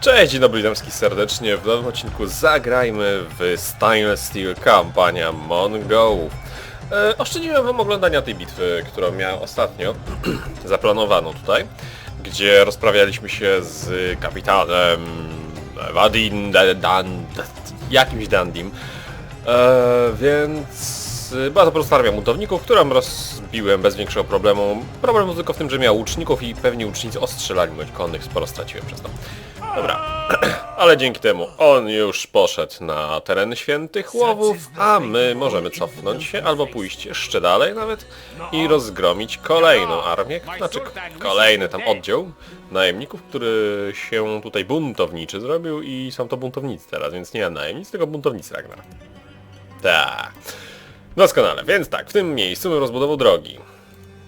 Cześć, dzień dobry, serdecznie. W nowym odcinku zagrajmy w Stainless Steel kampania Mongołów. E, oszczędziłem wam oglądania tej bitwy, którą miałem ostatnio zaplanowaną tutaj, gdzie rozprawialiśmy się z kapitanem Vadin Dan... jakimś Dandim. E, więc e, była armia buntowników, którą rozbiłem bez większego problemu. Problem był tylko w tym, że miał łuczników i pewni łucznicy ostrzelali moich konnych, sporo straciłem przez to. Dobra, ale dzięki temu on już poszedł na tereny świętych łowów, a my możemy cofnąć się albo pójść jeszcze dalej nawet i rozgromić kolejną armię, znaczy kolejny tam oddział najemników, który się tutaj buntowniczy zrobił i są to buntownicy teraz, więc nie najemnicy, tylko buntownicy Ragnar. Tak. Doskonale, więc tak, w tym miejscu bym rozbudował drogi,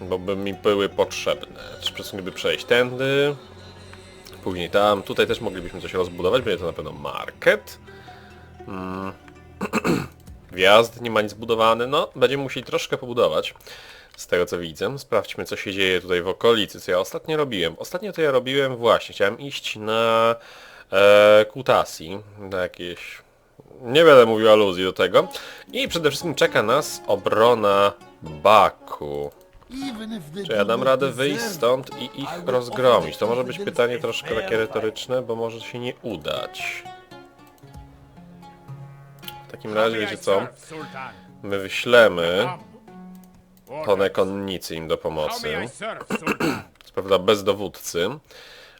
bo by mi były potrzebne. Czy przez by przejść tędy, później tam, tutaj też moglibyśmy coś rozbudować, będzie to na pewno market. Mm. Wjazd, nie ma nic zbudowany, no będziemy musieli troszkę pobudować. Z tego co widzę, sprawdźmy co się dzieje tutaj w okolicy, co ja ostatnio robiłem. Ostatnio to ja robiłem właśnie, chciałem iść na e, Kutasi, na jakieś nie będę mówił aluzji do tego. I przede wszystkim czeka nas obrona Baku. Czy ja dam radę wyjść stąd i ich rozgromić? To może być pytanie troszkę takie retoryczne, bo może się nie udać. W takim razie, wiecie co? My wyślemy tonę konnicy im do pomocy. Co prawda bez dowódcy,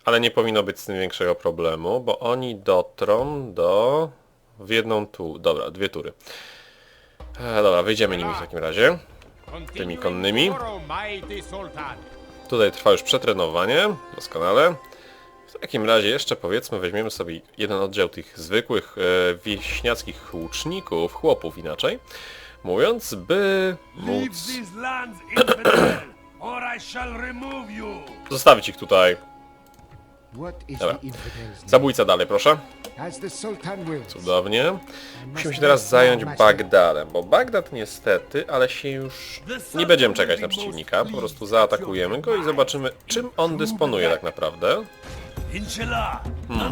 ale nie powinno być z tym większego problemu, bo oni dotrą do... w jedną tu... dobra, dwie tury. E, dobra, wyjdziemy nimi w takim razie. Tymi konnymi. Tutaj trwa już przetrenowanie, doskonale. W takim razie jeszcze powiedzmy weźmiemy sobie jeden oddział tych zwykłych e, wieśniackich łuczników, chłopów inaczej, mówiąc, by móc zostawić ich tutaj. Dobra. Zabójca dalej, proszę. Cudownie. Musimy się teraz zająć Bagdadem, bo Bagdad niestety, ale się już nie będziemy czekać na przeciwnika, po prostu zaatakujemy go i zobaczymy czym on dysponuje tak naprawdę.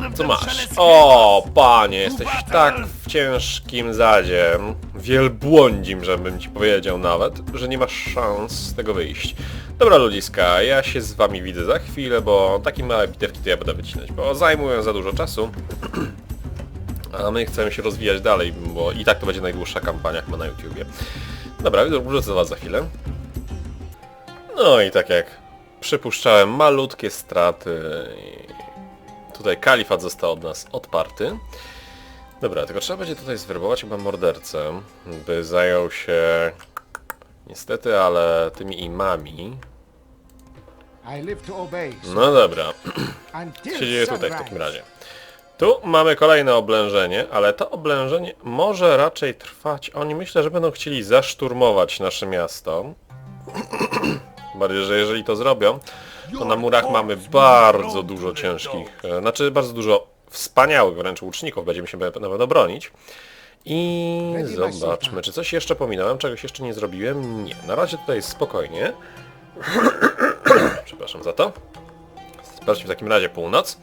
Of Co masz? O, panie, jesteś tak w ciężkim zadzie, wielbłądzim, żebym ci powiedział nawet, że nie masz szans z tego wyjść. Dobra ludziska, ja się z wami widzę za chwilę, bo takie małe bitewki to ja będę wycinać, bo zajmują za dużo czasu. A my chcemy się rozwijać dalej, bo i tak to będzie najdłuższa kampania chyba na YouTubie. Dobra, wrócę do was za chwilę. No i tak jak przypuszczałem, malutkie straty. Tutaj kalifat został od nas odparty. Dobra, tylko trzeba będzie tutaj zwerbować chyba mordercę, by zajął się niestety, ale tymi imami. I live to obey. No dobra, co się dzieje tutaj w takim razie? Tu mamy kolejne oblężenie, ale to oblężenie może raczej trwać. Oni myślę, że będą chcieli zaszturmować nasze miasto. Bardziej, że jeżeli to zrobią, to na murach mamy bardzo dużo ciężkich, e, znaczy bardzo dużo wspaniałych wręcz łuczników, będziemy się na pewno bronić. I zobaczmy, czy coś jeszcze pominąłem, czegoś jeszcze nie zrobiłem? Nie, na razie tutaj jest spokojnie. Przepraszam za to. Sprawdźmy w takim razie północ.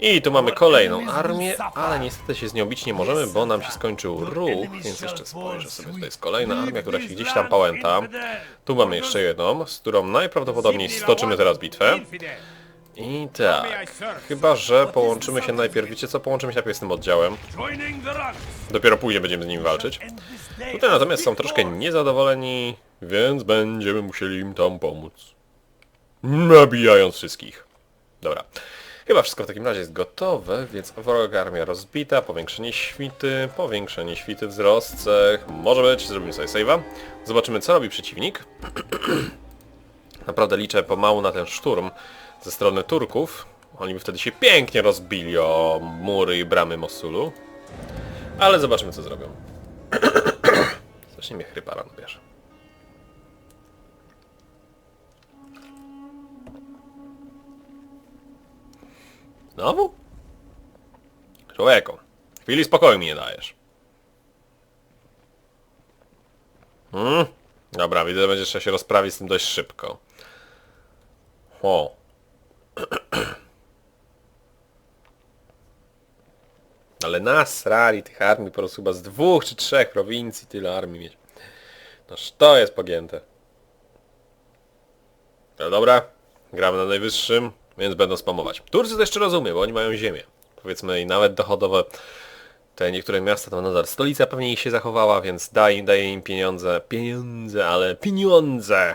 I tu mamy kolejną armię, ale niestety się z nią bić nie możemy, bo nam się skończył ruch, więc jeszcze spojrzę sobie. Tutaj jest kolejna armia, która się gdzieś tam pałęta. Tu mamy jeszcze jedną, z którą najprawdopodobniej stoczymy teraz bitwę. I tak, chyba że połączymy się najpierw, wiecie co, połączymy się najpierw z tym oddziałem. Dopiero później będziemy z nimi walczyć. Tutaj natomiast są troszkę niezadowoleni, więc będziemy musieli im tam pomóc. Nabijając wszystkich. Dobra. Chyba wszystko w takim razie jest gotowe, więc wroga armia rozbita, powiększenie świty, powiększenie świty wzrost cech. Może być, zrobimy sobie save'a. Zobaczymy co robi przeciwnik. Naprawdę liczę pomału na ten szturm ze strony Turków. Oni by wtedy się pięknie rozbili o mury i bramy Mosulu. Ale zobaczymy co zrobią. Strasznie mnie chrypa rano bierze. Znowu? Człowieku, chwili spokoju mi nie dajesz. Hmm? Dobra, widzę, że będzie trzeba się rozprawić z tym dość szybko. O. Ale nasrali tych armii po prostu chyba z dwóch czy trzech prowincji tyle armii mieć. Noż to jest pogięte. No dobra, gramy na najwyższym, więc będą spamować. Turcy to jeszcze rozumiem, bo oni mają ziemię. Powiedzmy i nawet dochodowe. Te niektóre miasta tam nadal stolica pewnie ich się zachowała, więc daj, daje im pieniądze. Pieniądze, ale pieniądze!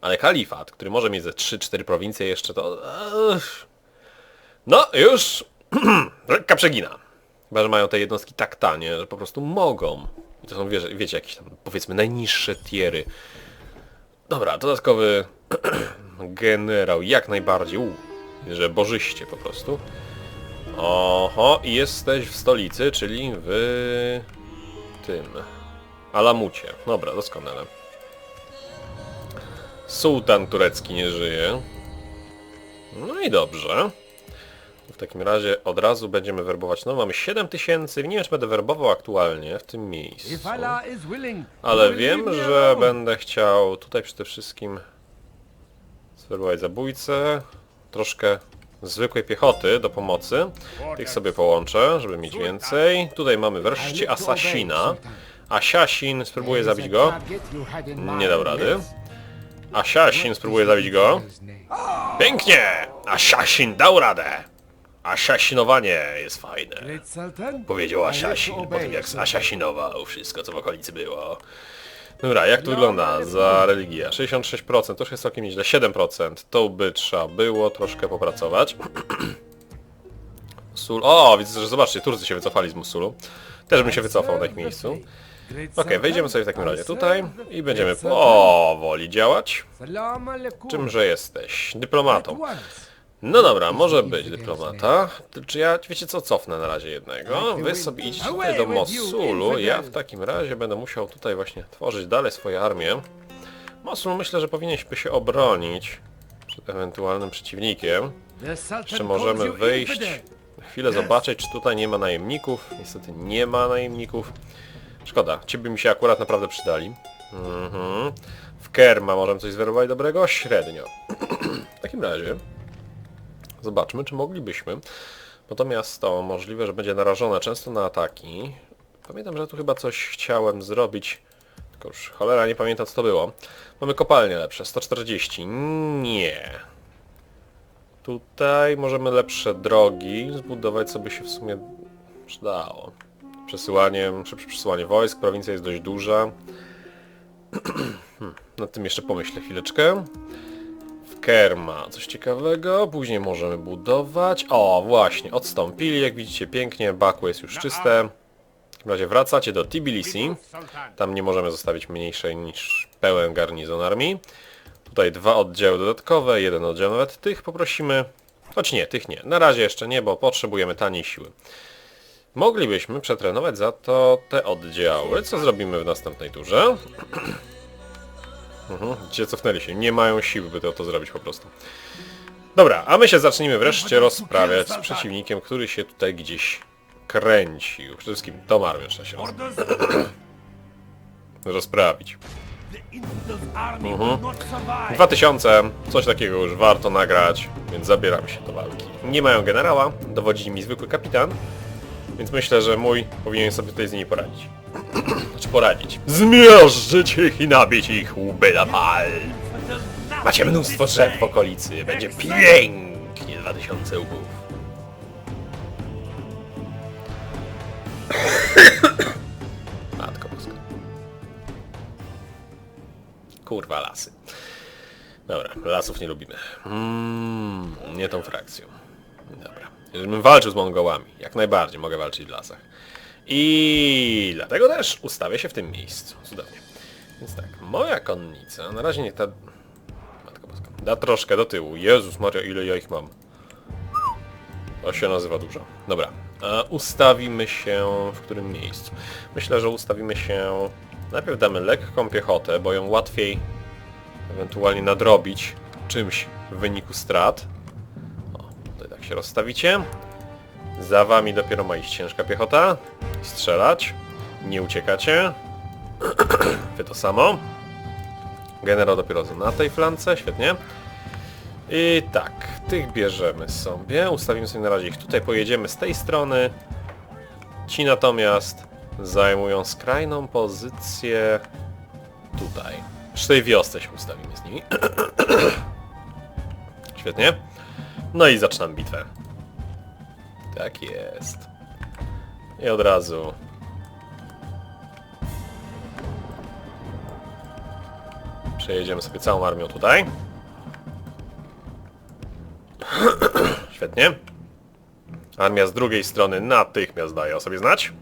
Ale kalifat, który może mieć ze 3-4 prowincje jeszcze, to... No, już lekka przegina. Chyba, że mają te jednostki tak tanie, że po prostu mogą. I to są, wiecie, wiecie jakieś tam, powiedzmy, najniższe tiery. Dobra, dodatkowy generał, jak najbardziej. U, że bożyście po prostu. Oho, i jesteś w stolicy, czyli w tym Alamucie. Dobra, doskonale. Sułtan turecki nie żyje. No i dobrze. W takim razie od razu będziemy werbować. No mamy 7000, nie wiem czy będę werbował aktualnie w tym miejscu. Ale wiem, że będę chciał tutaj przede wszystkim zwerbować zabójcę, troszkę zwykłej piechoty do pomocy. Tych sobie połączę, żeby mieć więcej. Tutaj mamy wreszcie Asasina. Asiasin, spróbuję zabić go. Nie dał rady. Asiasin, spróbuję zabić go. Pięknie! Asiasin dał radę! Asiasinowanie jest fajne. Powiedział Asiasin po tym jak zasiasinował wszystko co w okolicy było. Dobra, jak to wygląda za religię? 66%, to już jest całkiem nieźle. 7%, to by trzeba było troszkę popracować. Musul... O, widzę, że zobaczcie, Turcy się wycofali z Musulu. Też bym się wycofał na ich miejscu. Okej, wejdziemy sobie w takim razie tutaj i będziemy powoli działać. Czymże jesteś? Dyplomatą. No dobra, może być dyplomata. Czy ja, wiecie co, cofnę na razie jednego. Wy sobie idźcie tutaj do Mosulu. Ja w takim razie będę musiał tutaj właśnie tworzyć dalej swoje armię. Mosul myślę, że powinniśmy się obronić przed ewentualnym przeciwnikiem. Calls możemy wyjść, chwilę zobaczyć, czy tutaj nie ma najemników. Niestety nie ma najemników. Szkoda, ci by mi się akurat naprawdę przydali. Mhm. W Kerma możemy coś zwerować dobrego? Średnio. w takim razie zobaczmy, czy moglibyśmy. Bo to możliwe, że będzie narażone często na ataki. Pamiętam, że tu chyba coś chciałem zrobić. Tylko już cholera nie pamiętam co to było. Mamy kopalnie lepsze, 140. Nie. Tutaj możemy lepsze drogi zbudować, co by się w sumie przydało. Przesyłaniem, szybsze przesyłanie wojsk, prowincja jest dość duża. Hmm, Nad tym jeszcze pomyślę chwileczkę. Kerma coś ciekawego, później możemy budować. O, właśnie, odstąpili, jak widzicie pięknie, Baku jest już czyste. W takim razie wracacie do Tbilisi. Tam nie możemy zostawić mniejszej niż pełen garnizon armii. Tutaj dwa oddziały dodatkowe, jeden oddział nawet tych poprosimy. Choć nie, tych nie. Na razie jeszcze nie, bo potrzebujemy taniej siły. Moglibyśmy przetrenować za to te oddziały, co zrobimy w następnej turze. Mhm, gdzie cofnęli się. Nie mają siły, by to, to zrobić po prostu. Dobra, a my się zacznijmy wreszcie rozprawiać z przeciwnikiem, który się tutaj gdzieś kręcił. Przede wszystkim tą armią trzeba się roz- rozprawić. Mhm. will not survive. 2000, coś takiego już warto nagrać, więc zabieramy się do walki. Nie mają generała, dowodzi mi zwykły kapitan, więc myślę, że mój powinien sobie tutaj z nimi poradzić. Znaczy poradzić. Zmiażdżyć ich i nabić ich łby na pal. Macie mnóstwo drzew w okolicy, będzie pięknie 2000 łbów. Matko boska. Kurwa lasy. Dobra, lasów nie lubimy. Mm, nie tą frakcją. Dobra. Żebym walczył z Mongołami. Jak najbardziej mogę walczyć w lasach. I dlatego też ustawię się w tym miejscu. Cudownie. Więc tak, moja konnica, na razie nie ta... Matko Boska. Da troszkę do tyłu. Jezus Maria, ile ja ich mam. To się nazywa dużo. Dobra. A ustawimy się w którym miejscu? Myślę, że ustawimy się... Najpierw damy lekką piechotę, bo ją łatwiej ewentualnie nadrobić czymś w wyniku strat. O, tutaj tak się rozstawicie. Za wami dopiero ma iść ciężka piechota. Strzelać. Nie uciekacie. Wy to samo. Generał dopiero na tej flance, świetnie. I tak, tych bierzemy sobie. Ustawimy sobie na razie ich tutaj. Pojedziemy z tej strony. Ci natomiast zajmują skrajną pozycję tutaj. Przy tej wiosce się ustawimy z nimi. Świetnie. No i zaczynam bitwę. Tak jest. I od razu Przejedziemy sobie całą armią tutaj. Świetnie. Armia z drugiej strony natychmiast daje o sobie znać.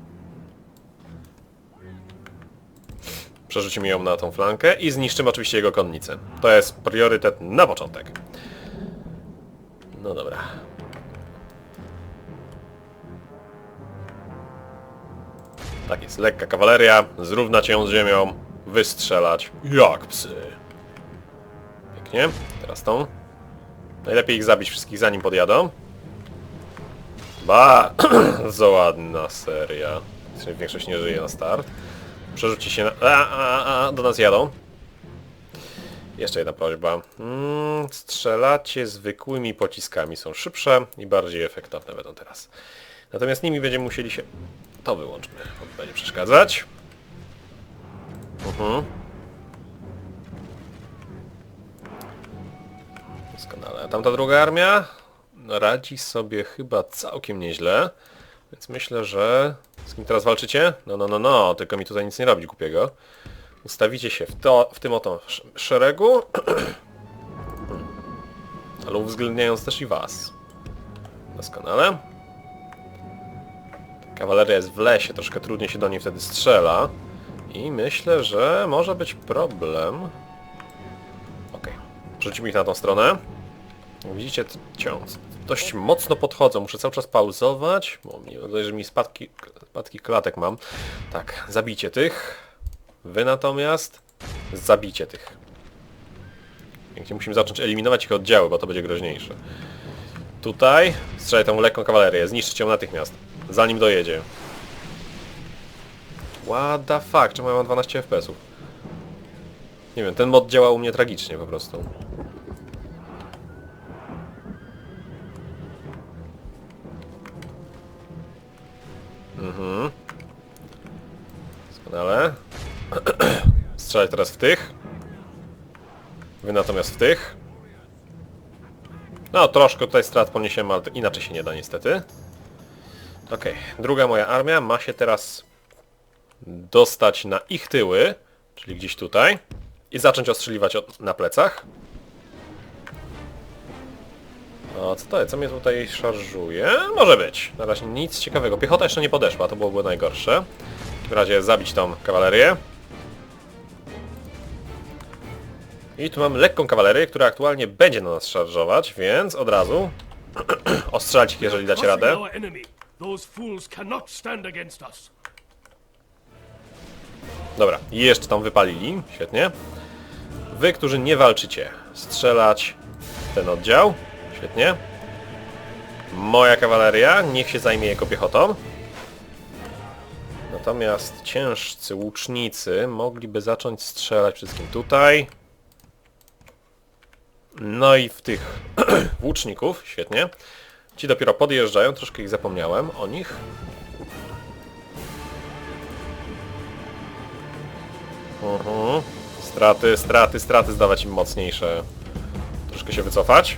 Przerzucimy ją na tą flankę i zniszczymy oczywiście jego konnicę. To jest priorytet na początek. No dobra. Tak jest, lekka kawaleria, zrównać ją z ziemią, wystrzelać jak psy. Pięknie, teraz tą. Najlepiej ich zabić wszystkich zanim podjadą. Ba, za ładna seria. Większość nie żyje na start. Przerzuci się na... A, a, a, do nas jadą. Jeszcze jedna prośba. Mm, strzelacie zwykłymi pociskami. Są szybsze i bardziej efektowne będą teraz. Natomiast nimi będziemy musieli się... To wyłączmy, bo będzie przeszkadzać. Mhm. Doskonale. A tamta druga armia radzi sobie chyba całkiem nieźle. Więc myślę, że... Z kim teraz walczycie? No, no, no, no, tylko mi tutaj nic nie robić głupiego. Ustawicie się w, to, w tym oto sz- szeregu. Ale uwzględniając też i was. Doskonale. Kawaleria jest w lesie, troszkę trudniej się do niej wtedy strzela. I myślę, że może być problem. Okej. Rzucimy ich na tą stronę. Widzicie, ciąg dość mocno podchodzą. Muszę cały czas pauzować, bo wydaje, że mi spadki, spadki klatek mam. Tak, zabijcie tych. Wy natomiast zabicie tych. Pięknie musimy zacząć eliminować ich oddziały, bo to będzie groźniejsze. Tutaj strzelaj tą lekką kawalerię, zniszczyć ją natychmiast. Zanim dojedzie. What the fuck, czemu ja mam 12 FPS-ów? Nie wiem, ten mod działa u mnie tragicznie po prostu. Mhm. Doskonale. Strzelaj teraz w tych. Wy natomiast w tych. No, troszkę tutaj strat poniesiemy, ale inaczej się nie da niestety. Okej, druga moja armia ma się teraz dostać na ich tyły, czyli gdzieś tutaj, i zacząć ostrzeliwać od, na plecach. O, co to jest? Co mnie tutaj szarżuje? Może być. Na razie nic ciekawego. Piechota jeszcze nie podeszła, to byłoby najgorsze. W takim razie zabić tą kawalerię. I tu mam lekką kawalerię, która aktualnie będzie na nas szarżować, więc od razu ostrzelać ich, jeżeli dacie radę. Those fools cannot stand against us. Dobra, jeszcze tam wypalili, świetnie. Wy, którzy nie walczycie, strzelać ten oddział, świetnie. Moja kawaleria, niech się zajmie jego piechotą. Natomiast ciężcy łucznicy mogliby zacząć strzelać wszystkim tutaj. No i w tych łuczników, świetnie. Ci dopiero podjeżdżają, troszkę ich zapomniałem o nich. Mhm. Straty, straty, straty, zdawać im mocniejsze. Troszkę się wycofać.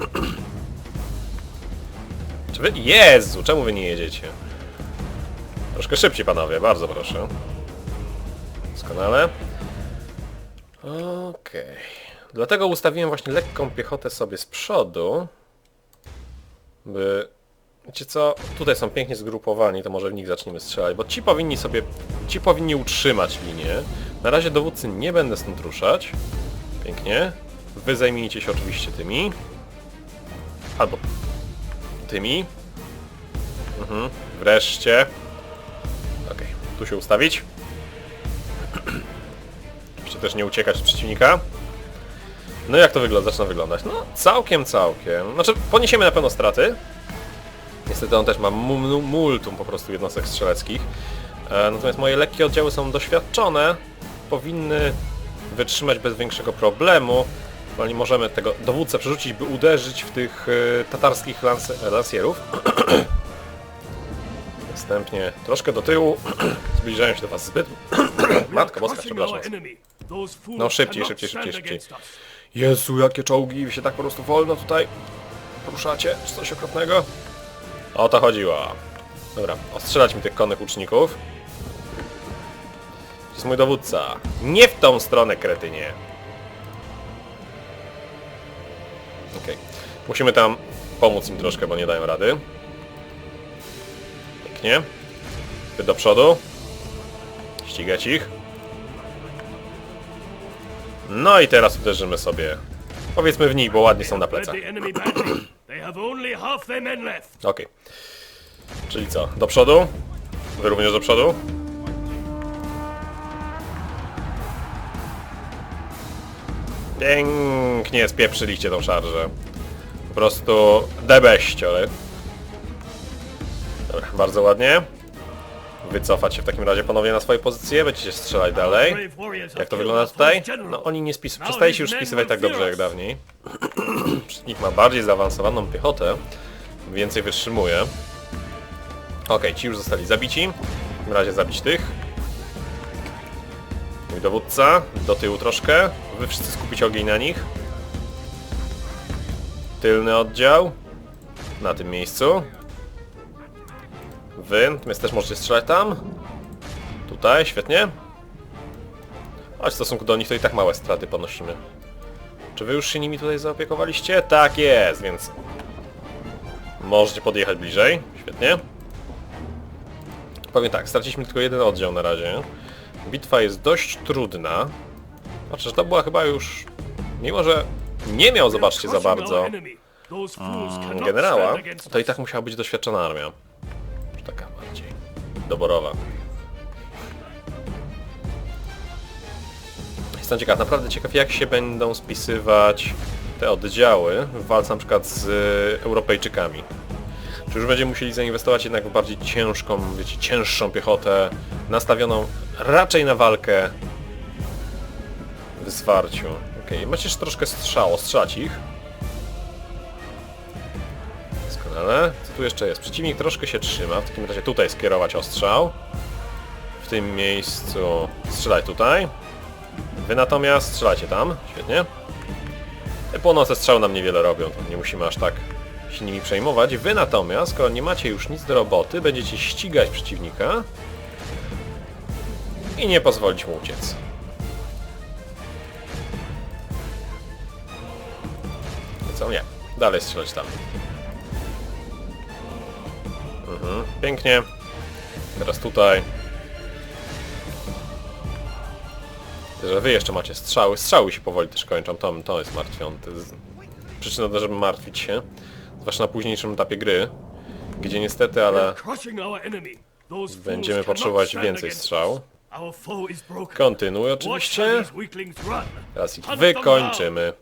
Czy wy... Jezu, czemu wy nie jedziecie? Troszkę szybciej, panowie, bardzo proszę. Doskonale. Okej. Dlatego ustawiłem właśnie lekką piechotę sobie z przodu, by... Wiecie co? Tutaj są pięknie zgrupowani, to może w nich zaczniemy strzelać, bo ci powinni sobie... Ci powinni utrzymać linię. Na razie dowódcy nie będę stąd ruszać. Pięknie. Wy zajmijcie się oczywiście tymi. Albo tymi. Mhm. Wreszcie. Okej, tu się ustawić. Oczywiście też nie uciekać od przeciwnika. No jak to wygląda? Zaczyna wyglądać. No całkiem, całkiem. Znaczy poniesiemy na pewno straty. Niestety on też ma mu- mu- multum po prostu jednostek strzeleckich. E, natomiast moje lekkie oddziały są doświadczone. Powinny wytrzymać bez większego problemu. Bo nie możemy tego dowódcę przerzucić, by uderzyć w tych e, tatarskich lans lansierów. Następnie troszkę do tyłu. Zbliżają się do was zbyt... Matka boska, przepraszam. No szybciej, szybciej, szybciej, szybciej. Jezu, jakie czołgi, wy się tak po prostu wolno tutaj poruszacie, czy coś okropnego? O to chodziło. Dobra, ostrzelać mi tych konnych łuczników. To jest mój dowódca. Nie w tą stronę, kretynie. Okej. Musimy tam pomóc im troszkę, bo nie dają rady. Pięknie. Ty do przodu. Ścigać ich. No i teraz uderzymy sobie. Powiedzmy w nich, bo ładnie są na plecach. Okej. Czyli co? Do przodu? Wy również do przodu? Pięknie spieprzyliście tą szarżę. Po prostu debeściory. Dobra, bardzo ładnie. Wycofać się w takim razie ponownie na swoje pozycje, będziecie strzelać dalej. Jak to wygląda tutaj? No oni nie spisują. Przestaje się już spisywać tak dobrze jak dawniej. Przeciwnik ma bardziej zaawansowaną piechotę. Więcej wytrzymuje. Okej, ci już zostali zabici. W takim razie zabić tych. Mój dowódca. Do tyłu troszkę. Wy wszyscy skupić ogień na nich. Tylny oddział. Na tym miejscu. Wy, natomiast też możecie strzelać tam. Tutaj, świetnie. A w stosunku do nich to i tak małe straty ponosimy. Czy wy już się nimi tutaj zaopiekowaliście? Tak jest, więc... Możecie podjechać bliżej. Świetnie. Powiem tak, straciliśmy tylko jeden oddział na razie. Bitwa jest dość trudna. Znaczy, że to była chyba już... Mimo, że nie miał, zobaczcie, za bardzo generała, to i tak musiała być doświadczona armia. Doborowa. Jestem ciekaw, naprawdę ciekaw jak się będą spisywać te oddziały w walce na przykład z y, Europejczykami. Czy już będziemy musieli zainwestować jednak w bardziej ciężką, wiecie, cięższą piechotę, nastawioną raczej na walkę w zwarciu. Okej, macie jeszcze troszkę strzał, strzelać ich. Co tu jeszcze jest? Przeciwnik troszkę się trzyma. W takim razie tutaj skierować ostrzał. W tym miejscu strzelaj tutaj. Wy natomiast strzelajcie tam. Świetnie. Te północe strzały nam niewiele robią, nie musimy aż tak się nimi przejmować. Wy natomiast, skoro nie macie już nic do roboty, będziecie ścigać przeciwnika i nie pozwolić mu uciec. Co? Nie. Dalej strzelać tam. Mhm, pięknie. Teraz tutaj. Że wy jeszcze macie strzały. Strzały się powoli też kończą. To, to jest jest przyczyna do, żeby martwić się. Zwłaszcza na późniejszym etapie gry. Gdzie niestety, ale będziemy potrzebować więcej strzał. Kontynuuj oczywiście. Teraz ich wykończymy.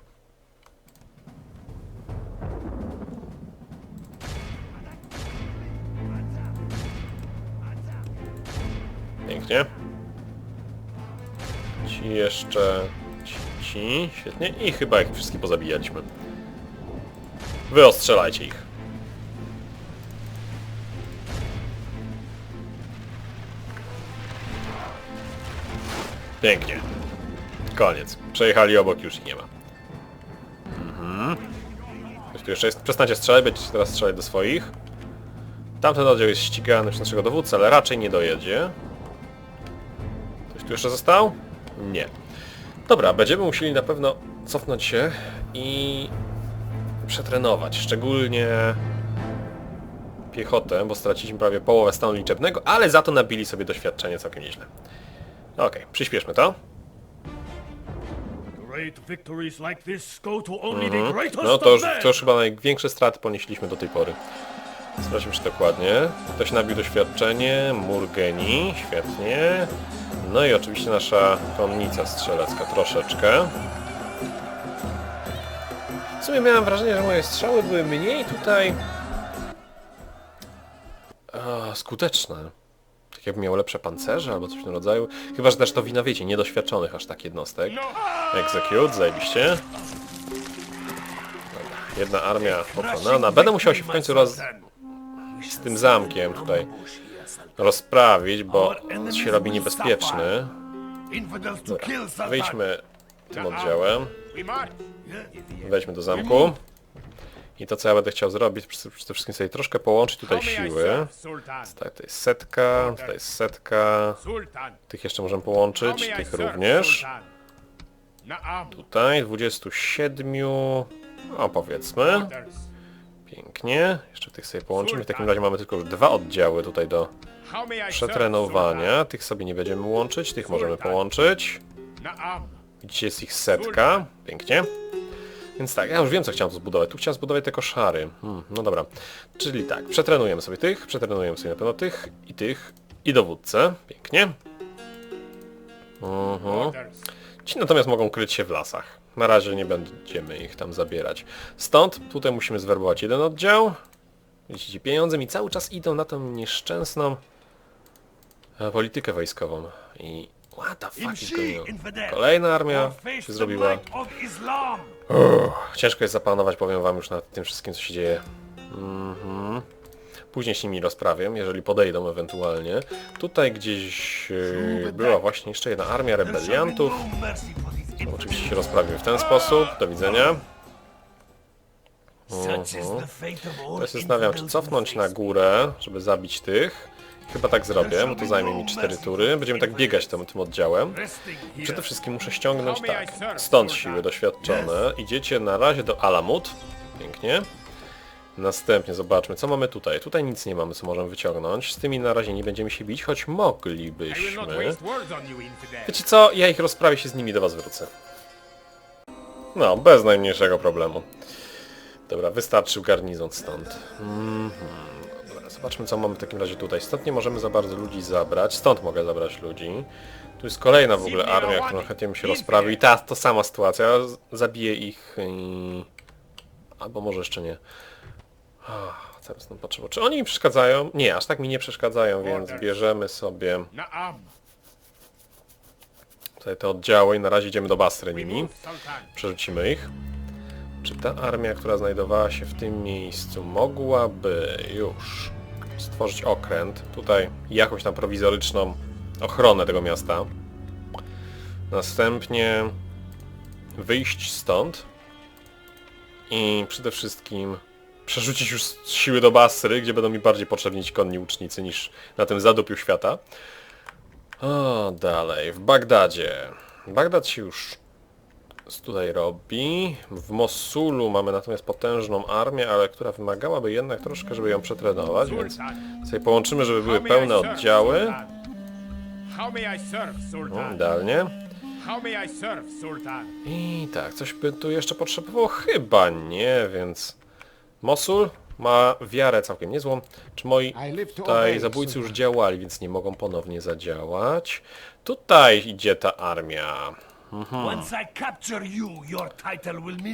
Pięknie. Ci jeszcze... Ci, ci. Świetnie. I chyba ich wszystkich pozabijaliśmy. Wy ostrzelajcie ich. Pięknie. Koniec. Przejechali obok, już ich nie ma. Mhm. Ktoś tu jeszcze jest? Przestańcie strzelać, będziecie teraz strzelać do swoich. Tamten oddział jest ścigany przez naszego dowódcę, ale raczej nie dojedzie. Tu jeszcze został? Nie. Dobra, będziemy musieli na pewno cofnąć się i przetrenować, szczególnie piechotę, bo straciliśmy prawie połowę stanu liczebnego, ale za to nabili sobie doświadczenie całkiem nieźle. Okej, przyspieszmy to. Greatest No to to już chyba największe straty ponieśliśmy do tej pory. Sprawdźmy czy dokładnie. Ktoś nabił doświadczenie, Murgeni, świetnie. No i oczywiście nasza konnica strzelecka troszeczkę. W sumie miałem wrażenie, że moje strzały były mniej tutaj... Skuteczne. Tak jakby miał lepsze pancerze albo coś w tym rodzaju. Chyba, że też to wina, wiecie, niedoświadczonych aż tak jednostek. Execute, zajebiście. Jedna armia pokonana. Będę musiał się w końcu roz... z tym zamkiem tutaj rozprawić, bo się robi niebezpieczny. Sultan. Wyjdźmy tym oddziałem. Wejdźmy do zamku. I to co ja będę chciał zrobić, przede wszystkim sobie troszkę połączyć tutaj siły. Tak, to jest setka, tutaj jest setka. Tych jeszcze możemy połączyć, tych również. Tutaj 27, o powiedzmy. Pięknie. Jeszcze tych sobie połączymy. W takim razie mamy tylko już dwa oddziały tutaj do przetrenowania. Tych sobie nie będziemy łączyć, tych możemy połączyć. Sultan? Na'am. Widzicie, jest ich setka. Pięknie. Więc tak, ja już wiem co chciałem zbudować. Tu chciałem zbudować te koszary. Hmm, no dobra. Czyli tak, przetrenujemy sobie tych, przetrenujemy sobie na pewno tych i tych i dowódcę. Pięknie. Mhm. Ci natomiast mogą kryć się w lasach. Na razie nie będziemy ich tam zabierać. Stąd tutaj musimy zwerbować jeden oddział. Widzicie, pieniądze mi cały czas idą na tą nieszczęsną e, politykę wojskową. I what the fuck is going on? Kolejna armia się zrobiła. Ciężko jest zapanować, powiem wam już nad tym wszystkim, co się dzieje. Mhm. Później się nimi rozprawię, jeżeli podejdą ewentualnie. Tutaj gdzieś e, była właśnie jeszcze jedna armia rebeliantów. No infidels. Oczywiście się rozprawimy w ten sposób. Do widzenia. All Teraz się zastanawiam, czy cofnąć na górę, żeby zabić tych. Chyba tak zrobię, bo to zajmie mi 4 tury. Będziemy tak biegać tym, tym oddziałem. Here. Przede wszystkim muszę ściągnąć tak, stąd siły doświadczone. Idziecie na razie do Alamut. Pięknie. Następnie zobaczmy, co mamy tutaj. Tutaj nic nie mamy, co możemy wyciągnąć. Z tymi na razie nie będziemy się bić, choć moglibyśmy. Wiecie co? Ja ich rozprawię się z nimi do was wrócę. No, bez najmniejszego problemu. Dobra, wystarczył garnizon stąd. Mhm. Dobra, zobaczmy co mamy w takim razie tutaj. Stąd nie możemy za bardzo ludzi zabrać. Stąd mogę zabrać ludzi. Tu jest kolejna w ogóle armia, którą chętnie bym się rozprawił. I ta, to sama sytuacja. Zabiję ich i... Albo może jeszcze nie. Ach, Zaraz tam patrzę, czy oni mi przeszkadzają? Nie, aż tak mi nie przeszkadzają, więc bierzemy sobie tutaj te oddziały i na razie idziemy do Basry nimi. Przerzucimy ich. Czy ta armia, która znajdowała się w tym miejscu, mogłaby już stworzyć okręt? Tutaj jakąś tam prowizoryczną ochronę tego miasta. Następnie wyjść stąd i przede wszystkim przerzucić już siły do Basry, gdzie będą mi bardziej potrzebni konni łucznicy niż na tym zadupiu świata. O, dalej, w Bagdadzie. Bagdad się już tutaj robi. W Mosulu mamy natomiast potężną armię, ale która wymagałaby jednak troszkę, żeby ją przetrenować, więc sobie połączymy, żeby były pełne oddziały. No, idealnie. I tak, coś by tu jeszcze potrzebowało? Chyba nie, więc... Mosul ma wiarę całkiem niezłą. Czy moi tutaj zabójcy już działali, więc nie mogą ponownie zadziałać. Tutaj idzie ta armia.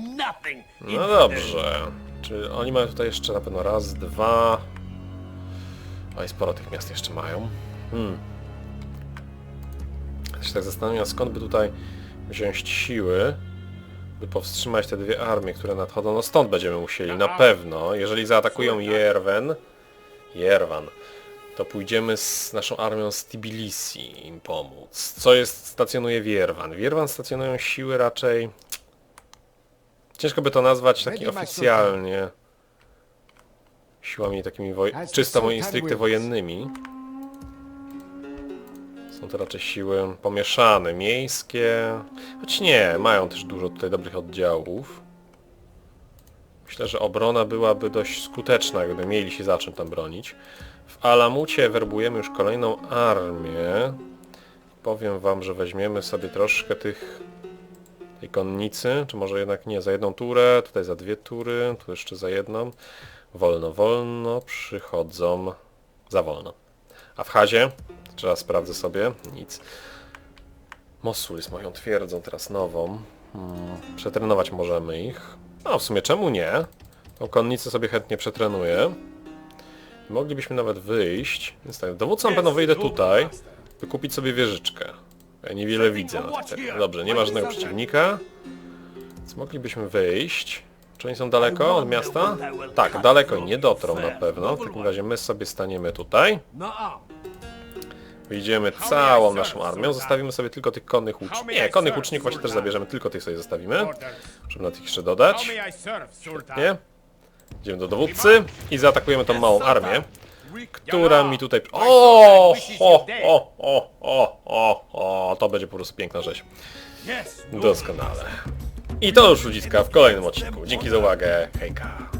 Nothing. No dobrze. Czy oni mają tutaj jeszcze na pewno raz, dwa... Oj, sporo tych miast jeszcze mają. Hmm. Ja się tak zastanawiam, skąd by tutaj wziąć siły, by powstrzymać te dwie armie, które nadchodzą. No stąd będziemy musieli, na pewno. Jeżeli zaatakują Jerwen, Jerwan, to pójdziemy z naszą armią z Tbilisi im pomóc. Co jest, stacjonuje w Jerwan? W Jerwan stacjonują siły raczej... Ciężko by to nazwać taki oficjalnie siłami takimi woj... Czysto stricte wojennymi. Są to raczej siły pomieszane, miejskie. Choć nie, mają też dużo tutaj dobrych oddziałów. Myślę, że obrona byłaby dość skuteczna, gdyby mieli się za czym tam bronić. W Alamucie werbujemy już kolejną armię. Powiem wam, że weźmiemy sobie troszkę tych tej konnicy, czy może jednak nie, za jedną turę, tutaj za dwie tury, tu jeszcze za jedną. Wolno, wolno, przychodzą za wolno. A w Hazie, trzeba sprawdzę sobie, nic. Mosul jest moją twierdzą teraz nową. Hmm, przetrenować możemy ich. No w sumie czemu nie? Tą konnicę sobie chętnie przetrenuję. Moglibyśmy nawet wyjść. Więc tak, dowódcą na pewno wyjdę tutaj, by kupić sobie wieżyczkę. Ja niewiele widzę na tej terenie. Dobrze, nie ma żadnego przeciwnika. Więc moglibyśmy wyjść. Czy oni są daleko od miasta? Tak, daleko i nie dotrą na pewno. W takim razie my sobie staniemy tutaj. Wyjdziemy całą naszą armią, zostawimy sobie tylko tych konnych łuczników. Nie, konnych łuczników właśnie też zabierzemy, tylko tych sobie zostawimy. Żeby na tych jeszcze dodać. Nie? Idziemy do dowódcy i zaatakujemy tą małą armię, która mi tutaj... O, o, o, o, o, o, o, to będzie po prostu piękna rzeź. Doskonale. I to już ludziska w kolejnym odcinku. Dzięki za uwagę, hejka.